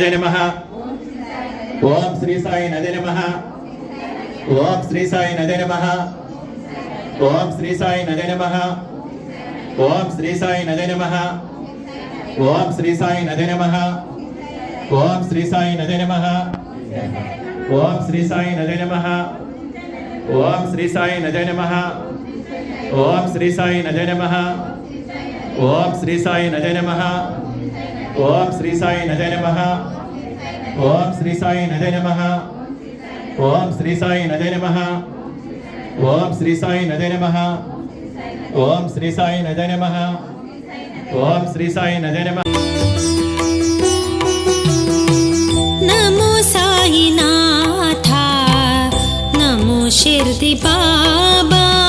నదే నమ ఓం శ్రీ సాయి నదే నమ ఓం శ్రీ సాయి నదే నమ ఓం శ్రీ సాయి నదే నమ ఓం శ్రీ సాయి నదే నమ ఓం శ్రీ సాయి నదే నమ ఓం శ్రీ సాయి నదే నమ ఓం శ్రీ సాయి నదే నమ ఓం శ్రీ సాయి నదే నమ ఓం శ్రీ సాయి నదే నమ ఓం శ్రీ సాయి నదే నమ ओम श्री साई नजय नमः। ओम श्री साई नजय नमः। ओम श्री साई नजय नमः। ओम श्री साई नजय नमः। ओम श्री साई नजय नमः। ओम श्री साई नजय नमः। नमो साई नाथा नमो शिरदी बाबा।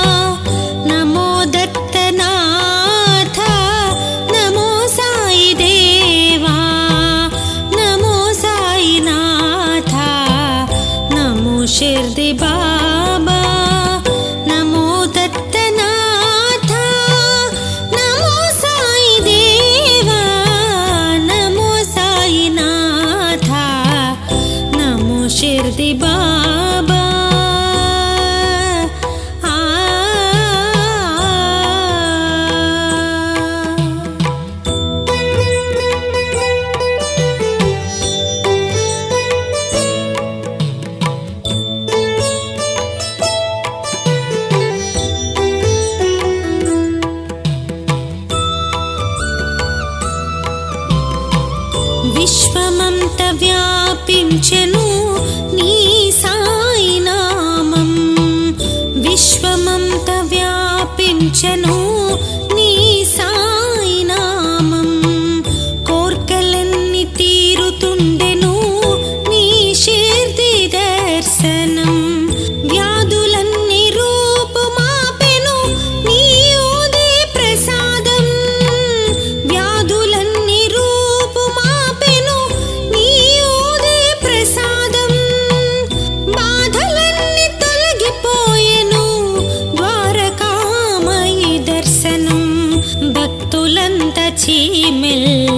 नमो शिर्दि बाबा। नमो दत्तनाथ। नमो साई देवा। नमो साईनाथ। नमो शिर्दि बाबा విశ్వమంత వ్యాపించెను నీ సాయి నామం విశ్వమంత వ్యాపించెను अच्छी मिल